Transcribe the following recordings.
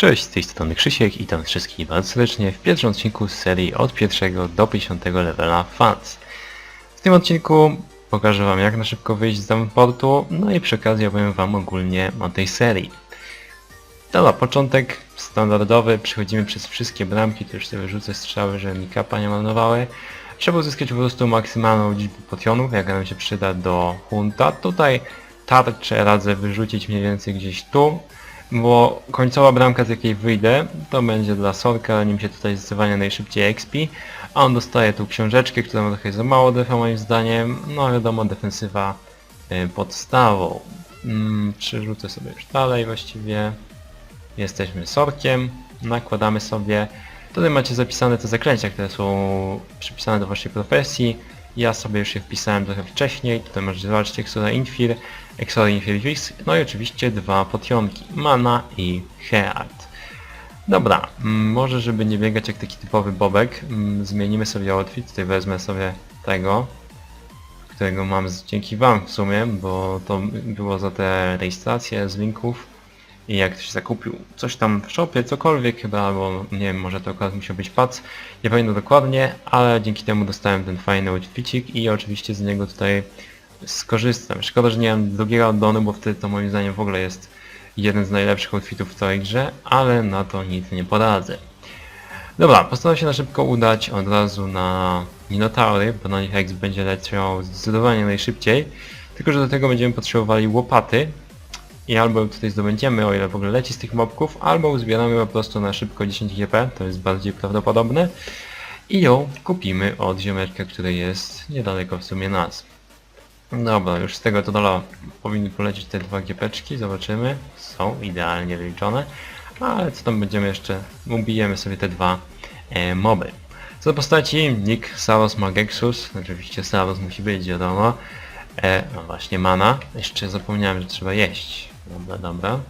Cześć, z tej strony Krzysiek i witam wszystkich bardzo serdecznie w pierwszym odcinku z serii od pierwszego do 50 levela Fans. W tym odcinku pokażę wam jak na szybko wyjść z portu, no i przy okazji opowiem wam ogólnie o tej serii. Dobra, początek standardowy, przechodzimy przez wszystkie bramki, to już sobie rzucę strzały, żeby mi kapa nie marnowały. Trzeba uzyskać po prostu maksymalną liczbę potionów, jaka nam się przyda do hunta. Tutaj tarczę radzę wyrzucić mniej więcej gdzieś tu, bo końcowa bramka z jakiej wyjdę, to będzie dla Sorka, nim się tutaj zdecydowanie najszybciej expi, a on dostaje tu książeczkę, która ma trochę za mało defa moim zdaniem, no wiadomo defensywa y, podstawą. Mm, przerzucę sobie już dalej właściwie. Jesteśmy Sorkiem, nakładamy sobie, tutaj macie zapisane te zaklęcia, które są przypisane do waszej profesji, ja sobie już je wpisałem trochę wcześniej, tutaj możecie zobaczyć Exora Infir, Exora Infir Vis, no i oczywiście dwa potionki, Mana i Heart. Dobra, mm, może żeby nie biegać jak taki typowy bobek, mm, zmienimy sobie outfit, tutaj wezmę sobie tego, którego mam dzięki wam w sumie, bo to było za te rejestracje z linków i jak ktoś zakupił coś tam w shopie, cokolwiek chyba, albo nie wiem, może to akurat musiał być pac, nie pamiętam dokładnie, ale dzięki temu dostałem ten fajny outfitik i oczywiście z niego tutaj skorzystam. Szkoda, że nie mam drugiego addonu, bo wtedy to moim zdaniem w ogóle jest jeden z najlepszych outfitów w całej grze, ale na to nic nie poradzę. Dobra, postaram się na szybko udać od razu na Minotaury, bo na nich X będzie leciał zdecydowanie najszybciej. Tylko, że do tego będziemy potrzebowali łopaty i albo tutaj zdobędziemy, o ile w ogóle leci z tych mobków, albo uzbieramy po prostu na szybko 10 GP, to jest bardziej prawdopodobne. I ją kupimy od ziomeczka, który jest niedaleko w sumie nas. Dobra, już z tego to dola powinny polecieć te dwa GPczki, zobaczymy. Są idealnie wyliczone. Ale co tam będziemy jeszcze, ubijemy sobie te dwa e, moby. Co do postaci, Nick, Saros, Magexus, oczywiście Saros musi być, wiadomo. E, no właśnie, mana. Jeszcze zapomniałem, że trzeba jeść. Dobra, dobra.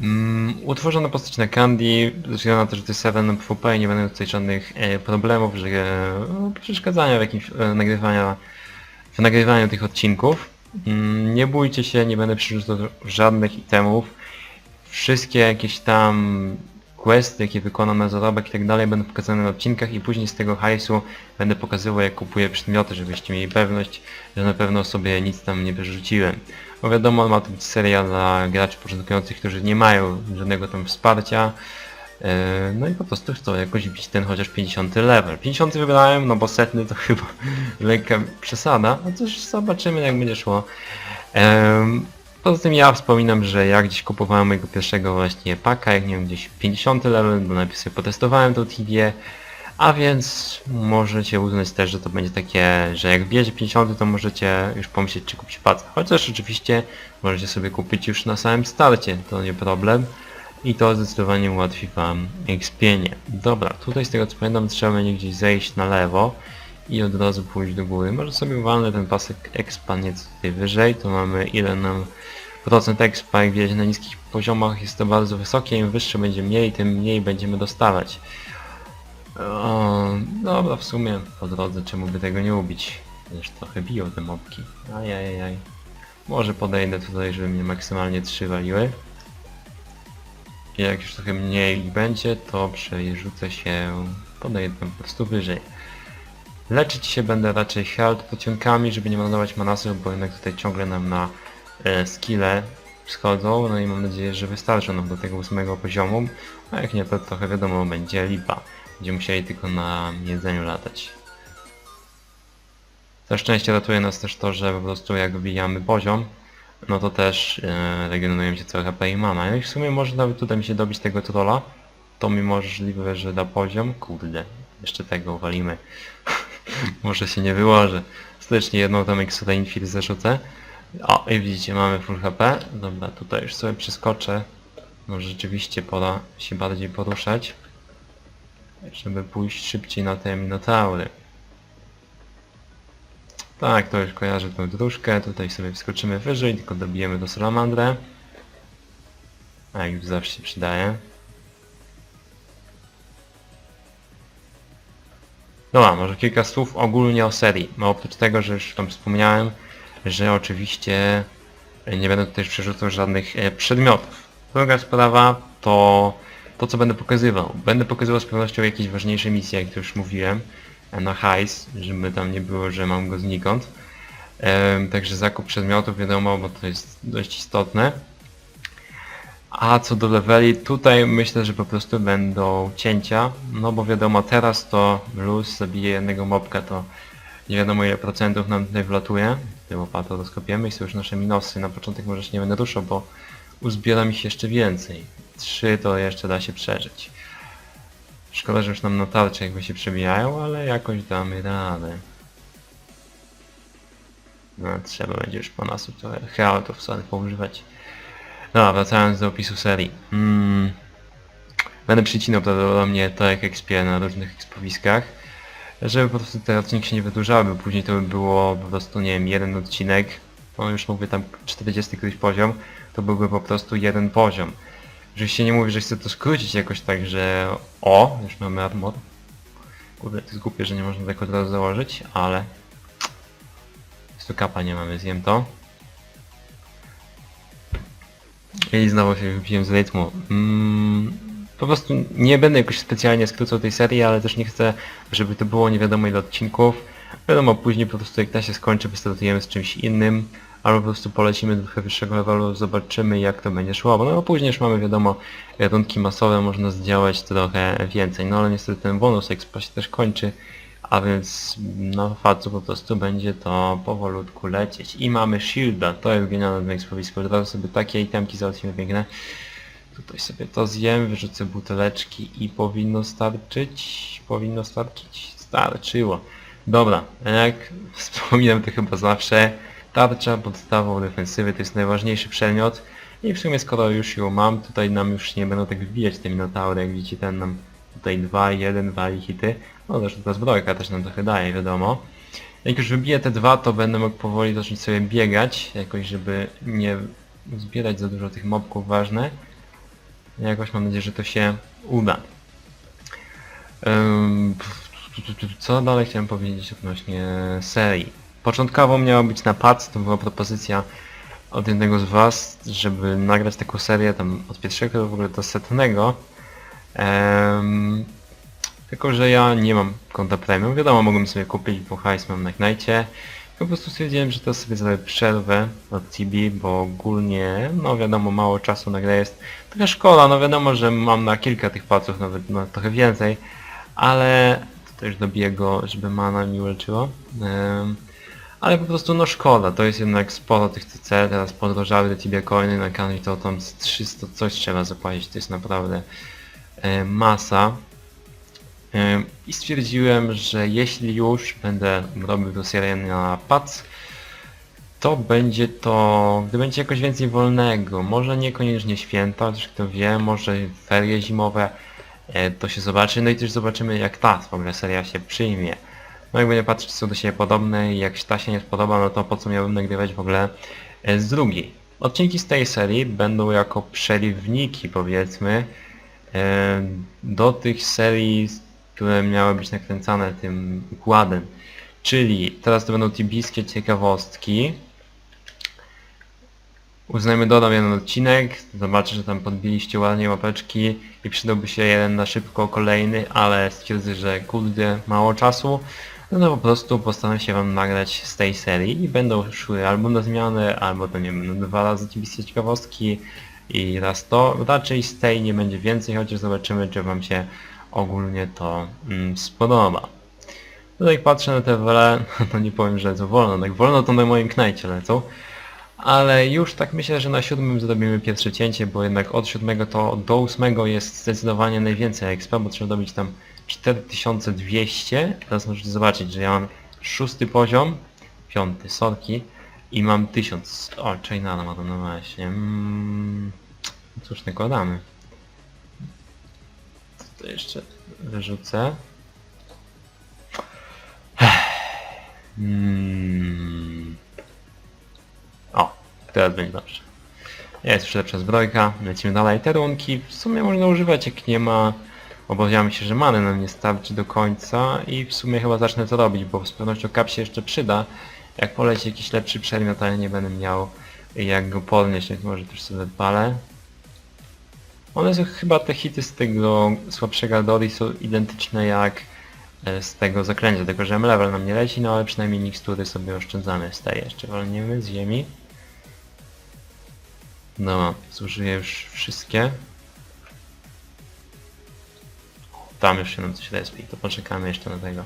Mm, utworzona postać na Candy, ze względu na to, że to jest 7 PvP i nie będę tutaj żadnych e, problemów, że e, no, przeszkadzania w jakimś e, nagrywania, w nagrywaniu tych odcinków. Mm, nie bójcie się, nie będę przerzucał żadnych itemów. Wszystkie jakieś tam questy, jakie wykonam na zarobek i tak dalej będą pokazane na odcinkach i później z tego hajsu będę pokazywał jak kupuję przedmioty, żebyście mieli pewność, że na pewno sobie nic tam nie wyrzuciłem. Bo wiadomo, ma to być seria dla graczy początkujących, którzy nie mają żadnego tam wsparcia. Yy, No i po prostu chcą jakoś bić ten chociaż 50 level. 50 wybrałem, no bo setny to chyba lekka przesada, no cóż zobaczymy jak będzie szło. Em, Poza tym ja wspominam, że ja gdzieś kupowałem mojego pierwszego właśnie paka, jak nie wiem, gdzieś 50 level, bo najpierw sobie potestowałem to TV, a więc możecie uznać też, że to będzie takie, że jak bierze 50 to możecie już pomyśleć czy kupić paca. Chociaż oczywiście możecie sobie kupić już na samym starcie, to nie problem. I to zdecydowanie ułatwi wam expienie. Dobra, tutaj z tego co pamiętam trzeba będzie gdzieś zejść na lewo i od razu pójść do góry. Może sobie walnę ten pasek expa nieco tutaj wyżej, to mamy ile nam procent expa, jak widać na niskich poziomach jest to bardzo wysokie, im wyższe będzie mniej, tym mniej będziemy dostawać. O, dobra, w sumie po drodze czemu by tego nie ubić? Też trochę biją te mobki. Ajajajaj. Może podejdę tutaj, żeby mnie maksymalnie trzy waliły. I jak już trochę mniej będzie, to przerzucę się, podejdę po prostu wyżej. Leczyć się będę raczej health pocionkami, żeby nie marnować manasów, bo jednak tutaj ciągle nam na e, skille schodzą, no i mam nadzieję, że wystarczą nam do tego ósmego poziomu, a jak nie to trochę wiadomo będzie lipa. Będziemy musieli tylko na jedzeniu latać. Na szczęście ratuje nas też to, że po prostu jak wbijamy poziom, no to też e, regenerujemy się całe HP i mana. No i w sumie może nawet tutaj mi się dobić tego trolla, to mi możliwe, że da poziom. Kurde, jeszcze tego uwalimy. może się nie wyłoży. Ostatecznie jedną tam Exoda Infir zarzucę. O, i widzicie, mamy full HP. Dobra, tutaj już sobie przeskoczę. Może rzeczywiście pora się bardziej poruszać. Żeby pójść szybciej na te Minotaury. Tak, to już kojarzę tą dróżkę. Tutaj sobie wskoczymy wyżej, tylko dobijemy do salamandrę. A jak zawsze się przydaje. Dobra, może kilka słów ogólnie o serii. No oprócz tego, że już tam wspomniałem, że oczywiście nie będę tutaj przerzucał żadnych e, przedmiotów. Druga sprawa, to to co będę pokazywał. Będę pokazywał z pewnością jakieś ważniejsze misje, jak to już mówiłem, e, na hajs, żeby tam nie było, że mam go znikąd. Em, Także zakup przedmiotów wiadomo, bo to jest dość istotne. A co do leveli, tutaj myślę, że po prostu będą cięcia, no bo wiadomo teraz to luz zabije jednego mobka, to nie wiadomo ile procentów nam tutaj wlatuje. Tym łopatą rozkopiemy i są już nasze minusy. Na początek może się nie będę ruszał, bo uzbiera mi się jeszcze więcej. Trzy to jeszcze da się przeżyć. Szkoda, że już nam na tarczy jakby się przebijają, ale jakoś damy radę. No, trzeba będzie już po nas trochę healthów sobie poużywać. No, wracając do opisu serii. Mm, będę przycinał prawdopodobnie to jak expię na różnych ekspowiskach, żeby po prostu te odcinki się nie wydłużały, bo później to by było po prostu, nie wiem, jeden odcinek, no już mówię tam 40 któryś poziom, to byłby po prostu jeden poziom. Oczywiście nie mówię, że chcę to skrócić jakoś tak, że o, już mamy armor. Kurde, to głupie, że nie można tak od razu założyć, ale... Z tu kapa nie mamy, zjem to. I znowu się wybiłem z rytmu. Mm, po prostu nie będę jakoś specjalnie skrócał tej serii, ale też nie chcę, żeby to było nie wiadomo ile odcinków. Wiadomo, później po prostu jak ta się skończy, wystartujemy z czymś innym, albo po prostu polecimy do trochę wyższego levelu, zobaczymy jak to będzie szło, bo no bo później już mamy wiadomo rundki masowe, można zdziałać trochę więcej, no ale niestety ten bonus expa się też kończy, a więc na facu po prostu będzie to powolutku lecieć. I mamy shielda, to jest genialne na ekspowisku, od razu sobie takie itemki załatwimy piękne. Tutaj sobie to zjem, wyrzucę buteleczki i powinno starczyć. Powinno starczyć. Starczyło. Dobra, jak wspominam to chyba zawsze, tarcza podstawą defensywy to jest najważniejszy przedmiot. I w sumie skoro już ją mam, tutaj nam już nie będą tak wybijać te minotaury, jak widzicie ten nam tutaj 2, 1, wali hity. No zresztą ta zbrojka też nam trochę daje, wiadomo. Jak już wybiję te dwa, to będę mógł powoli zacząć sobie biegać, jakoś żeby nie zbierać za dużo tych mobków ważne. Jakoś mam nadzieję, że to się uda. Co dalej chciałem powiedzieć odnośnie serii? Początkowo miała być na pac, to była propozycja od jednego z was, żeby nagrać taką serię tam od pierwszego w ogóle do setnego. Em, tylko, że ja nie mam konta premium. Wiadomo, mogłem sobie kupić, bo hajs mam na Ignite. Po prostu stwierdziłem, że to sobie zrobię przerwę od TB, bo ogólnie, no wiadomo, mało czasu na grę jest. Trochę szkoda, no wiadomo, że mam na kilka tych paców, nawet no, trochę więcej, ale to już dobiję go, żeby mana mi uleczyło. Em, ale po prostu no szkoda, to jest jednak sporo tych CC, teraz podrożały te TB coiny na kanwie, to tam z 300 coś trzeba zapłacić, to jest naprawdę e, masa. I stwierdziłem, że jeśli już będę robił tę serię na pac, to będzie to, gdy będzie jakoś więcej wolnego, może niekoniecznie święta, chociaż kto wie, może ferie zimowe, e, to się zobaczy, no i też zobaczymy jak ta w ogóle seria się przyjmie. No jak będę patrzeć, są do siebie podobne i jak ta się nie spodoba, no to po co miałbym nagrywać w ogóle e, z drugiej. Odcinki z tej serii będą jako przeriwniki powiedzmy e, do tych serii, które miały być nakręcane tym układem. Czyli teraz to będą tibijskie ciekawostki. Uznajmy dodam jeden odcinek, zobaczę, że tam podbiliście ładnie łapeczki i przydałby się jeden na szybko kolejny, ale stwierdzę, że kurde mało czasu. No, no po prostu postaram się wam nagrać z tej serii i będą szły albo na zmianę, albo to nie wiem, no dwa razy tibijskie ciekawostki i raz to. Raczej z tej nie będzie więcej, chociaż zobaczymy, czy wam się ogólnie to mm, spodoba. Tutaj patrzę na te wele, no nie powiem, że lecą wolno, tak wolno to na moim knajcie lecą. Ale już tak myślę, że na siódmym zrobimy pierwsze cięcie, bo jednak od siódmego to do ósmego jest zdecydowanie najwięcej expa, bo trzeba dobić tam 4200. Teraz możecie zobaczyć, że ja mam szósty poziom, piąty, sorki i mam 1000. O, Chainana ma to no właśnie. Mm, cóż, nakładamy. To jeszcze wyrzucę. Hmm. O, teraz będzie dobrze. Jest już lepsza zbrojka, lecimy dalej. Te runki w sumie można używać jak nie ma... Obawiamy się, że many nam nie starczy do końca i w sumie chyba zacznę to robić, bo z pewnością kap się jeszcze przyda. Jak poleci jakiś lepszy przedmiot, ale nie będę miał jak go podnieść, więc może też sobie odpalę. One są chyba te hity z tego słabszego Aldori są identyczne jak e, z tego zaklęcia, tylko że level nam nie leci, no ale przynajmniej mikstury sobie oszczędzamy tej jeszcze walniemy z ziemi. No, zużyję już wszystkie. Tam już się nam coś respi, to poczekamy jeszcze na tego.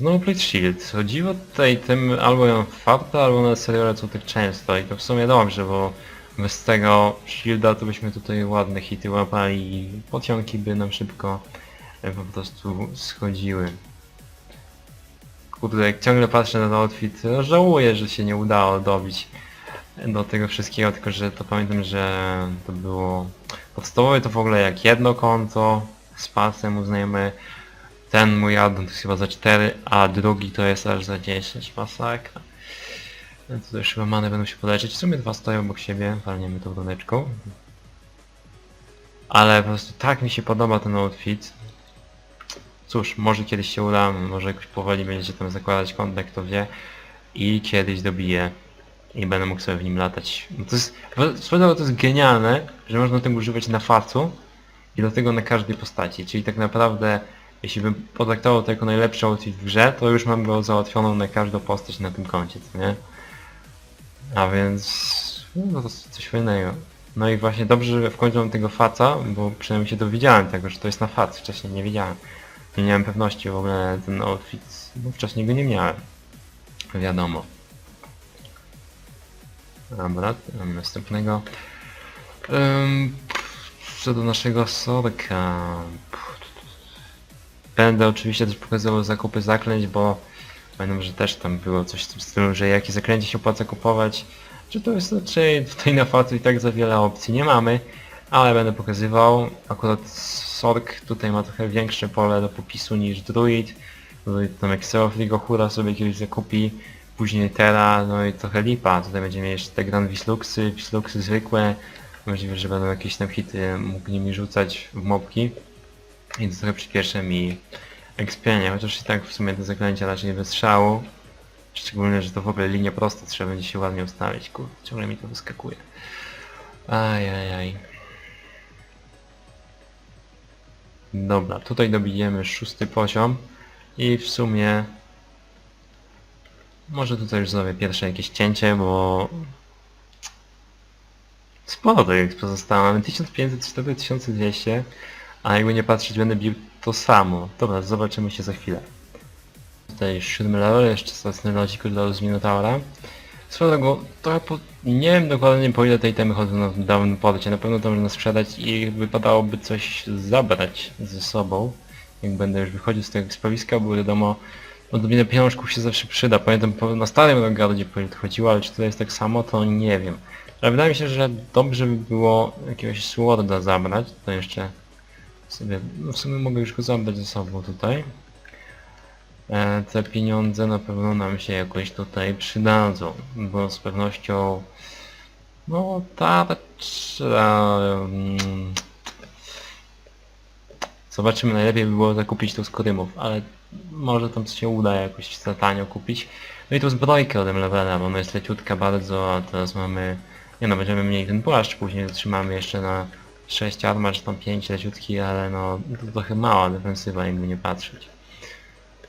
No Plate Shield. Chodziło tutaj tym albo ją farta, albo na serio lecą tak często i to w sumie dobrze, bo bez tego shielda to byśmy tutaj ładne hity łapali i pocionki by nam szybko e, po prostu schodziły. Kurde, jak ciągle patrzę na ten outfit, to żałuję, że się nie udało dobić do tego wszystkiego, tylko że to pamiętam, że to było podstawowe to w ogóle jak jedno konto z pasem uznajemy ten mój addon to jest chyba za 4, a drugi to jest aż za 10 masakra. No to chyba many będą się poleczyć. W sumie dwa stoją obok siebie, walniemy tą rundeczką. Ale po prostu tak mi się podoba ten outfit. Cóż, może kiedyś się uda, może jakoś powoli będzie tam zakładać kontek, kto wie. I kiedyś dobiję. I będę mógł sobie w nim latać. No to jest, to jest genialne, że można tego używać na facu i do tego na każdej postaci. Czyli tak naprawdę, jeśli bym potraktował to jako najlepszy outfit w grze, to już mam go załatwioną na każdą postać na tym koncie, nie? A więc... No to coś fajnego. No i właśnie dobrze, że w końcu mam tego faca, bo przynajmniej się dowiedziałem tego, że to jest na fac. Wcześniej nie wiedziałem. Nie miałem pewności w ogóle ten outfit, bo wcześniej go nie miałem. Wiadomo. Dobra, następnego. Ym, co do naszego sorka. Będę oczywiście też pokazywał zakupy zaklęć, bo pamiętam, że też tam było coś w tym stylu, że jakie zaklęcie się opłaca kupować. Czy to jest raczej tutaj na facu i tak za wiele opcji nie mamy, ale będę pokazywał. Akurat Sork tutaj ma trochę większe pole do popisu niż Druid. Druid tam jak Seofrigo Hura sobie kiedyś zakupi, później Terra, no i trochę lipa. Tutaj będziemy jeszcze te Grand Wisluxy, Wisluxy zwykłe. Możliwe, że będą jakieś tam hity mógł nimi rzucać w mopki. To trochę przyspieszy mi expienie, chociaż i tak w sumie te zaklęcia raczej bez strzału. Szczególnie, że to w ogóle linia prosta, trzeba będzie się ładnie ustawić, kurde, ciągle mi to wyskakuje. Ajajaj. Dobra, tutaj dobijemy szósty poziom i w sumie może tutaj już zrobię pierwsze jakieś cięcie, bo sporo to jak pozostało, mamy 1504, 1200, a jakby nie patrzeć będę bił to samo. Dobra, zobaczymy się za chwilę. Tutaj siódmy level, jeszcze zacny lodzik dla z Minotaura. Swoją drogą, trochę po... nie wiem dokładnie po ile tej temy chodzą na dawnym porcie, na pewno to można sprzedać i wypadałoby coś zabrać ze sobą, jak będę już wychodził z tego spawiska, bo wiadomo, odrobinę pieniążków się zawsze przyda. Pamiętam na starym Rogardzie po ile to chodziło, ale czy to jest tak samo, to nie wiem. Ale wydaje mi się, że dobrze by było jakiegoś Sworda zabrać, to jeszcze sobie, no w sumie mogę już go zabrać ze sobą tutaj. E, te pieniądze na pewno nam się jakoś tutaj przydadzą, bo z pewnością no tarcza... mm, Zobaczymy, najlepiej by było zakupić tu z ale może tam się uda jakoś za tanio kupić. No i tu zbrojkę od levela, bo ona jest leciutka bardzo, a teraz mamy... Nie no, będziemy mieli ten płaszcz, później zatrzymamy jeszcze na 6 armor, czy tam 5 leciutki, ale no to trochę mała defensywa, jakby nie patrzeć.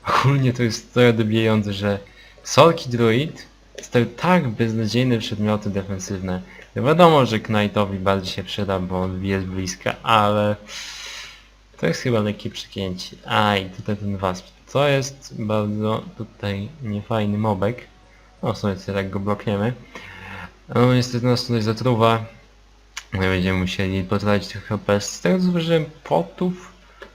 Ogólnie to jest trochę dobijające, że Solki Druid stały tak beznadziejne przedmioty defensywne. No wiadomo, że Knightowi bardziej się przyda, bo on jest bliska, ale to jest chyba lekkie przykięcie. A i tutaj ten wasp. To jest bardzo tutaj niefajny mobek. No sobie tak go blokniemy. No niestety nas tutaj zatruwa. Będziemy musieli potracić trochę HP. Z tego zauważyłem potów,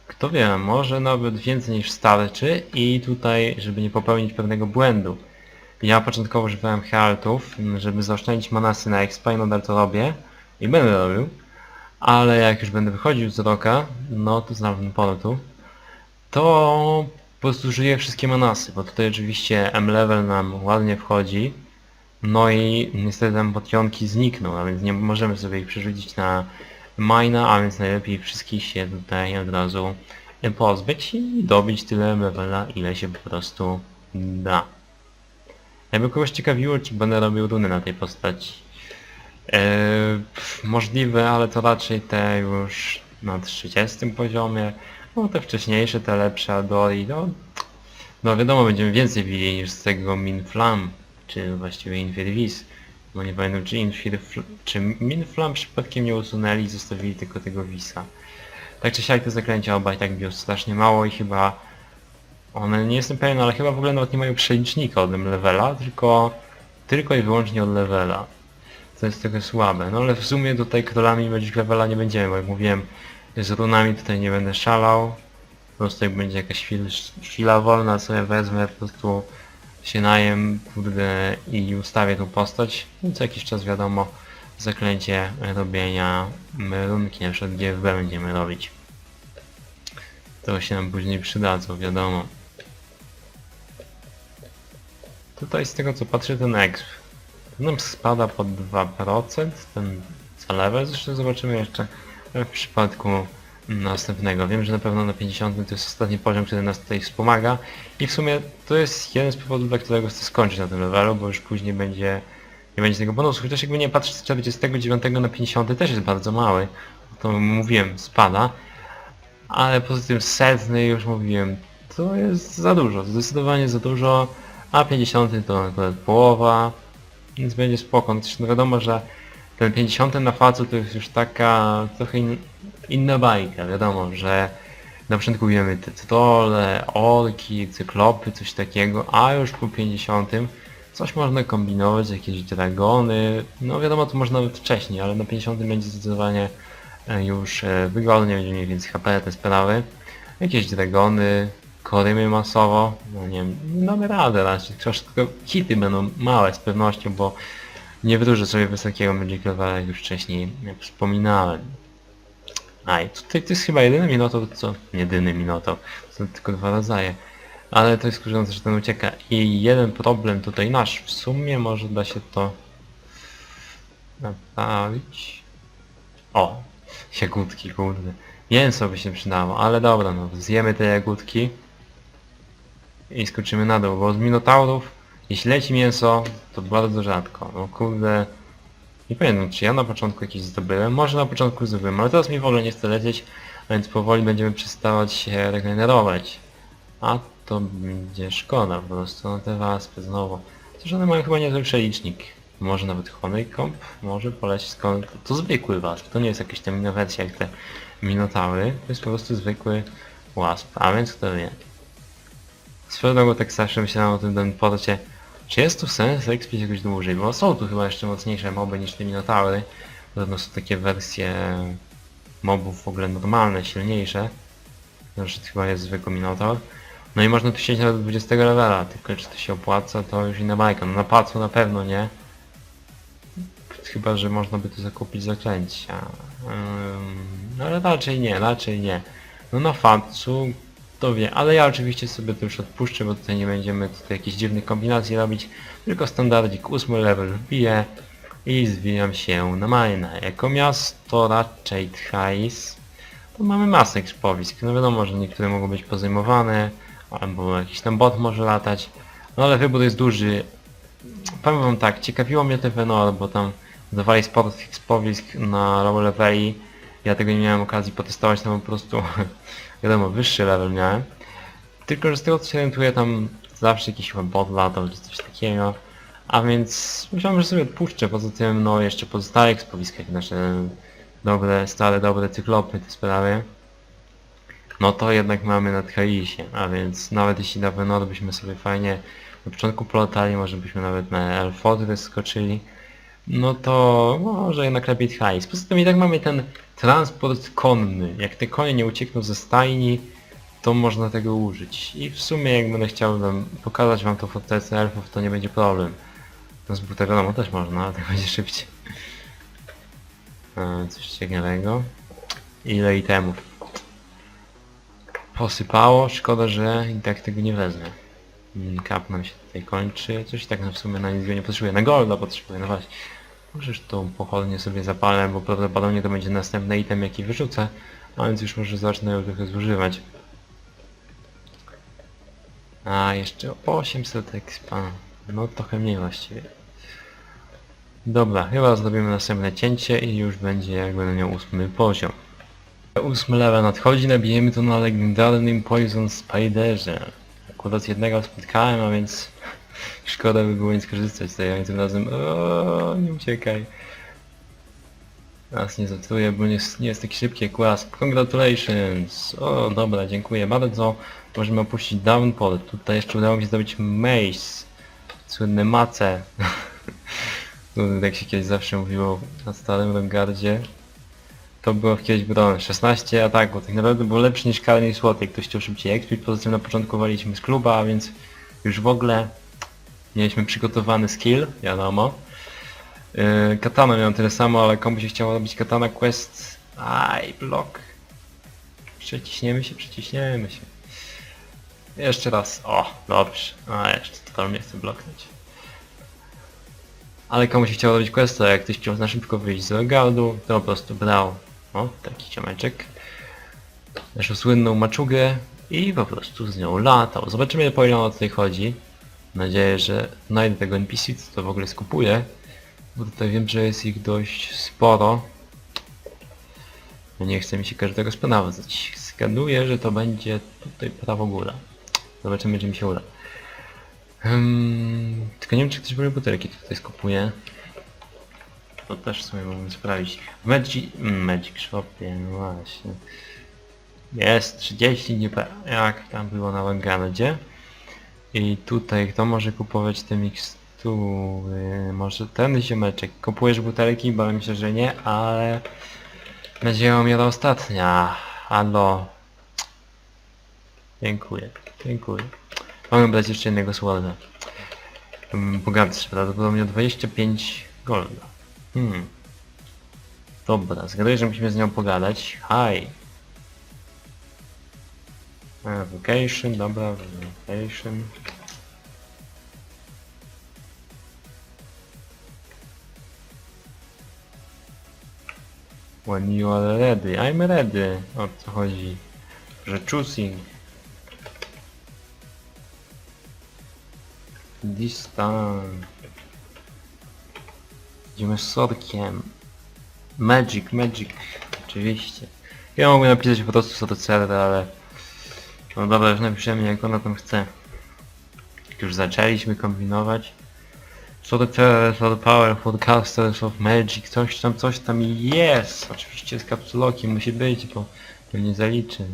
kto wie, może nawet więcej niż starczy i tutaj, żeby nie popełnić pewnego błędu. Ja początkowo używałem healtów, żeby zaoszczędzić manasy na expa i nadal to robię i będę robił. Ale jak już będę wychodził z roka, no to znam portu, to po prostu żyję wszystkie manasy, bo tutaj oczywiście M-level nam ładnie wchodzi. No i niestety tam potionki znikną, a więc nie możemy sobie ich przerzucić na mina, a więc najlepiej wszystkich się tutaj od razu pozbyć i dobić tyle levela, ile się po prostu da. Jakby kogoś ciekawiło, czy będę robił runy na tej postaci. pff, możliwe, ale to raczej te już na 30 poziomie. No te wcześniejsze, te lepsze Adori, no, no wiadomo, będziemy więcej bili niż z tego Minflam, czy właściwie Infirvis. Bo nie pamiętam, czy, Infir, czy Minflam przypadkiem nie usunęli i zostawili tylko tego Wisa. Tak czy siak te zaklęcia oba i tak biją strasznie mało i chyba one, nie jestem pewien, ale chyba w ogóle nawet nie mają przelicznika od levela, tylko, tylko i wyłącznie od levela. To jest trochę słabe. No ale w sumie tutaj królami Magic levela nie będziemy, bo jak mówiłem, z runami tutaj nie będę szalał. Po prostu jak będzie jakaś chwil, chwila wolna, sobie wezmę, po prostu się najem, kurde, i ustawię tą postać. No co jakiś czas wiadomo, zaklęcie robienia runki, na przykład GFB będziemy robić. To się nam później przydadzą, wiadomo. Tutaj z tego co patrzę ten exp. Nam spada pod 2%, ten za level, zresztą zobaczymy jeszcze w przypadku następnego. Wiem, że na pewno na 50 to jest ostatni poziom, który nas tutaj wspomaga. I w sumie to jest jeden z powodów, dla którego chcę skończyć na tym levelu, bo już później będzie nie będzie tego bonusu, chociaż jakby nie patrzeć z 49 na 50 też jest bardzo mały, to mówiłem, spada, ale poza tym setny już mówiłem, to jest za dużo, zdecydowanie za dużo, a 50 to akurat połowa, więc będzie spoko. No no wiadomo, że ten 50 na facu to jest już taka trochę in, inna bajka, wiadomo, że na początku wiemy te trole, orki, cyklopy, coś takiego, a już po 50 coś można kombinować, jakieś dragony, no wiadomo to można nawet wcześniej, ale na 50 będzie zdecydowanie e, już e, wygodnie, będzie mniej więcej HP, te sprawy. Jakieś dragony, korymy masowo, no nie wiem, damy radę raczej, troszkę hity będą małe z pewnością, bo nie wydłużę sobie wysokiego Magic Levela, jak już wcześniej wspominałem. A i tutaj to jest chyba jedyny minotaur, co... Jedyny minotaur, to tylko dwa rodzaje. Ale to jest kurzące, że ten ucieka. I jeden problem tutaj nasz, w sumie może da się to naprawić. O, jagódki, kurde. Mięso by się przydało, ale dobra, no zjemy te jagódki i skoczymy na dół, bo z minotaurów, jeśli leci mięso, to bardzo rzadko. No kurde, nie pamiętam czy ja na początku jakieś zdobyłem, może na początku zdobyłem, ale teraz mi w ogóle nie chce lecieć, więc powoli będziemy przestawać się regenerować. A to będzie szkoda po prostu, no te waspy znowu. Chociaż one mają chyba niezły przelicznik. Może nawet Honeycomb, może polecieć skąd. To zwykły wasp, to nie jest jakaś tam inna wersja jak te minotaury, to jest po prostu zwykły wasp, a więc kto wie. Swoją drogą tak zawsze myślałem o tym danym porcie, czy jest tu sens expić jakoś dłużej, bo są tu chyba jeszcze mocniejsze moby niż te minotaury. Podobno są takie wersje mobów w ogóle normalne, silniejsze. Na przykład chyba jest zwykły minotaur. No i można tu siedzieć nawet do 20 levela, tylko czy to się opłaca, to już inna bajka. No na pacu na pewno nie. Chyba, że można by tu zakupić zaklęcia. Ym, no ale raczej nie, raczej nie. No na facu to wie, ale ja oczywiście sobie to już odpuszczę, bo tutaj nie będziemy tutaj jakichś dziwnych kombinacji robić, tylko standardzik 8 level wbiję i zwijam się na Majna. Jako miasto raczej Tchais, to mamy masę ekspowisk. No wiadomo, że niektóre mogą być pozajmowane, albo jakiś tam bot może latać, no ale wybór jest duży. Powiem wam tak, ciekawiło mnie te Venor, bo tam dawali sporo tych na low leveli, ja tego nie miałem okazji potestować, tam po prostu wiadomo, wyższy level miałem. Tylko, że z tego co się orientuję, tam zawsze jakiś chyba bot latał, czy coś takiego. A więc myślałem, że sobie odpuszczę, poza tym no jeszcze pozostałe ekspowiska, jak nasze dobre, stare, dobre cyklopy, te sprawy. No to jednak mamy na Tkaisie, a więc nawet jeśli na Venor byśmy sobie fajnie na początku polatali, może byśmy nawet na Elfodry skoczyli, no to może jednak lepiej Tkais. Poza tym i tak mamy ten transport konny. Jak te konie nie uciekną ze stajni, to można tego użyć. I w sumie jak będę chciał pokazać wam to fortecę elfów, to nie będzie problem. No z wiadomo też można, ale tak będzie szybciej. E, coś ciekawego. Ile itemów. Posypało, szkoda, że i tak tego nie wezmę. Mm, Kap nam się tutaj kończy, coś tak w sumie na nic nie potrzebuję, na golda potrzebuję, no właśnie. Możesz tą pochodnię sobie zapalę, bo prawdopodobnie to będzie następny item jaki wyrzucę, a więc już może zacznę ją trochę zużywać. A jeszcze 800 expa, no trochę mniej właściwie. Dobra, chyba zrobimy następne cięcie i już będzie jakby na nią ósmy poziom. Ósmy level nadchodzi, nabijemy to na legendarnym Poison Spiderze. Akurat jednego spotkałem, a więc szkoda by było nie skorzystać tego i tym razem o, nie uciekaj. Nas nie zatruje, bo nie, nie jest taki szybki jak Wasp. Congratulations! O, dobra, dziękuję bardzo. Możemy opuścić Downpour. Tutaj jeszcze udało mi się zdobyć Mace. Słynne mace. Tak się kiedyś zawsze mówiło na starym Rengardzie. To było kiedyś broń. 16 ataków. Tak naprawdę było lepsze niż Karny Słotek. Ktoś chciał szybciej expić. Poza tym na początku waliśmy z kluba, więc już w ogóle mieliśmy przygotowany skill, wiadomo. Yy, katana miałem tyle samo, ale komu się chciało robić katana quest... Aj, blok. Przeciśniemy się, przeciśniemy się. Jeszcze raz. O, dobrze. A, jeszcze trochę mnie chce bloknąć. Ale komu się chciało robić questa, jak ktoś chciał na szybko wyjść z Regardu, to po prostu brał, o, taki ciomeczek, naszą słynną maczugę i po prostu z nią latał. Zobaczymy po ile ona tutaj chodzi. Nadzieję, że znajdę tego NPC, co to w ogóle skupuje, bo tutaj wiem, że jest ich dość sporo. No nie chce mi się każdego sprawdzać. Zgaduję, że to będzie tutaj prawo góra. Zobaczymy, czy mi się uda. Tylko nie wiem, czy ktoś będzie butelki tutaj skupuje. To też sobie mógłbym sprawdzić. W Magic, mm, Magic Shopie, no właśnie. Jest 30 dni, pe- jak tam było na Wangardzie. I tutaj kto może kupować te mikstury? Może ten ziomeczek. Kupujesz butelki? Bo myślę, że nie, ale... Nadzieją mnie ta ostatnia. Halo. Dziękuję, dziękuję. Mamy brać jeszcze jednego. Um, bogatszy, prawdopodobnie o 25 golda. Hmm. Dobra, zgaduję, że musimy z nią pogadać. Hi. Vacation, dobra, vacation. When you are ready. I'm ready. O co chodzi? Że choosing. Time. Idziemy z sorkiem. Magic, magic. Oczywiście. Ja mogę napisać po prostu co ale... No dobra, już napiszemy jak ona tam chce. Już zaczęliśmy kombinować. So the terrors of the power forecasters of magic, coś tam, coś tam jest! Oczywiście z kapsulokiem musi być, bo to nie zaliczy.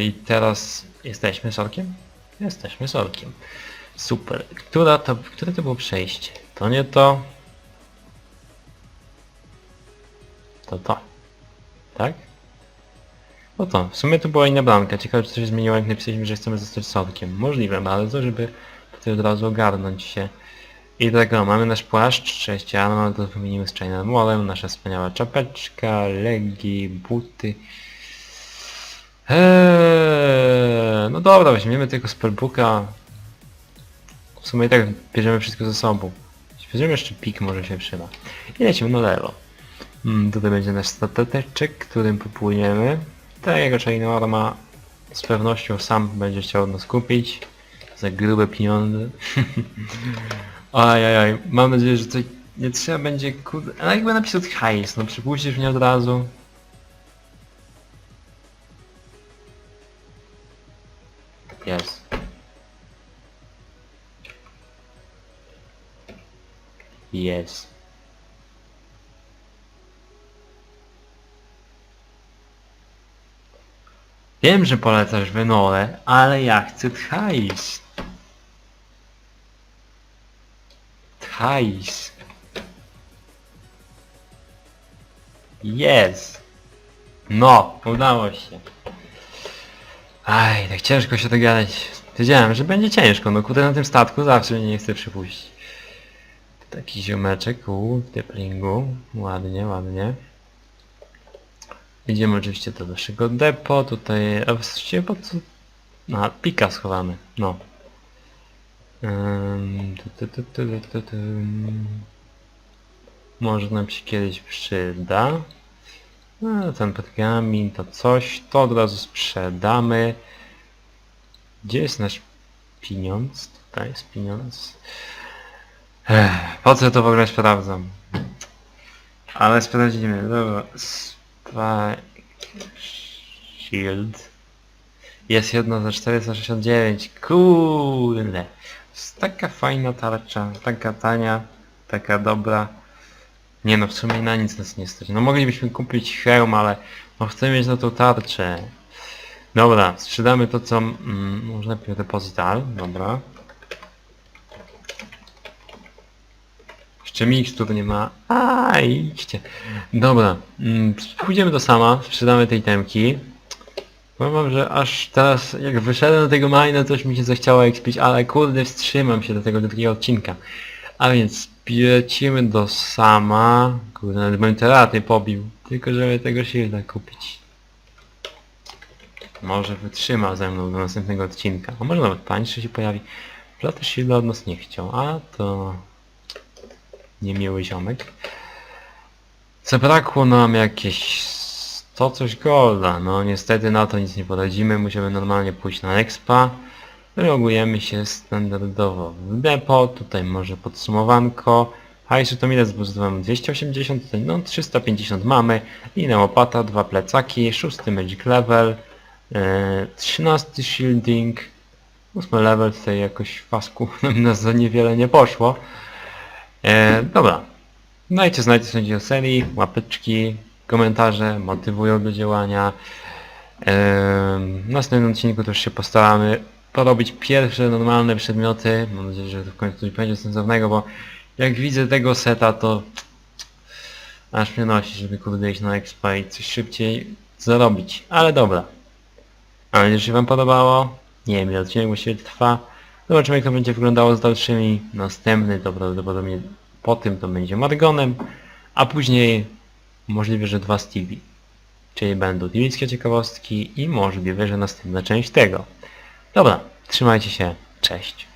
I teraz jesteśmy sorkiem? Jesteśmy sorkiem. Super. Która to, które to było przejście? To nie to. To to. Tak? No to, w sumie to była inna bramka. Ciekawe czy coś zmieniło jak napisaliśmy, że chcemy zostać sorkiem. Możliwe bardzo, żeby tutaj od razu ogarnąć się. I tak o, mamy nasz płaszcz, sześć armor, to wymienimy z Chain Armorem, nasza wspaniała czapeczka, legi, buty. Eee, no dobra, weźmiemy tego spellbooka. W sumie tak bierzemy wszystko ze sobą. Weźmiemy jeszcze pik, może się przyda. I lecimy na lewo. Mm, tutaj będzie nasz stateczek, którym popłyniemy. Tak jego Chain Arma z pewnością sam będzie chciał nas kupić. Za grube pieniądze. Ajajaj, mam nadzieję, że tutaj nie trzeba będzie kurde... Ale jakby napisał hajs, no przypuścisz mnie od razu. Jest. Jest. Wiem, że polecasz wynole, ale ja chcę hajs. Hajs. Jest. No, udało się. Aj, tak ciężko się dogadać. Wiedziałem, że będzie ciężko, no kurde na tym statku zawsze mnie nie chce przypuścić. Taki ziomeczek, u, w teplingu. Ładnie, ładnie. Idziemy oczywiście do naszego depo, tutaj... A właściwie po co... A, pika schowamy, no. Może nam się kiedyś przyda. No, ten pergamin, to coś, to od razu sprzedamy. Gdzie jest nasz pieniądz? Tutaj jest pieniądz. Ech, po co to w ogóle sprawdzam? Ale sprawdzimy, dobra. Spa... Shield. Jest jedno za 469. Kurde. Taka fajna tarcza, taka tania, taka dobra. Nie no, w sumie na nic nas nie stać. No moglibyśmy kupić hełm, ale no chcę mieć na tą tarczę. Dobra, sprzedamy to co... Mm, może najpierw depozytal, dobra. Jeszcze mikstur nie ma. A idźcie. Dobra, mm, pójdziemy do sama, sprzedamy tej temki. Powiem wam, że aż teraz jak wyszedłem do tego mina, coś mi się zachciało expić, ale kurde wstrzymam się do tego drugiego odcinka. A więc lecimy do sama. Kurde, nawet bym te raty pobił. Tylko żeby tego shielda kupić. Może wytrzyma ze mną do następnego odcinka. A może nawet tańszy się pojawi. Platy shielda od nas nie chciał, a to... Niemiły ziomek. Zabrakło nam jakieś 100 coś golda. No niestety na to nic nie poradzimy. Musimy normalnie pójść na expa. Logujemy się standardowo w depo. Tutaj może podsumowanko. Hajsu to ile zbudowałem? 280, tutaj no 350 mamy. Linę łopata, dwa plecaki, szósty magic level, e, 13 shielding, 8 level, tutaj jakoś fasku nas za niewiele nie poszło. E, dobra. Dajcie znać co sądzicie o serii, łapeczki, komentarze, motywują do działania. E, w następnym odcinku też się postaramy porobić pierwsze normalne przedmioty. Mam nadzieję, że to w końcu coś będzie sensownego, bo jak widzę tego seta, to aż mnie nosi, żeby kurde iść na expa i coś szybciej zarobić. Ale dobra. Mam nadzieję, że się wam podobało. Nie wiem ile odcinek właściwie trwa. Zobaczymy jak to będzie wyglądało z dalszymi. Następny to prawdopodobnie po tym to będzie Margonem, a później możliwe, że dwa Stevie. Czyli będą Tilickie ciekawostki i możliwe, że następna część tego. Dobra, trzymajcie się, cześć.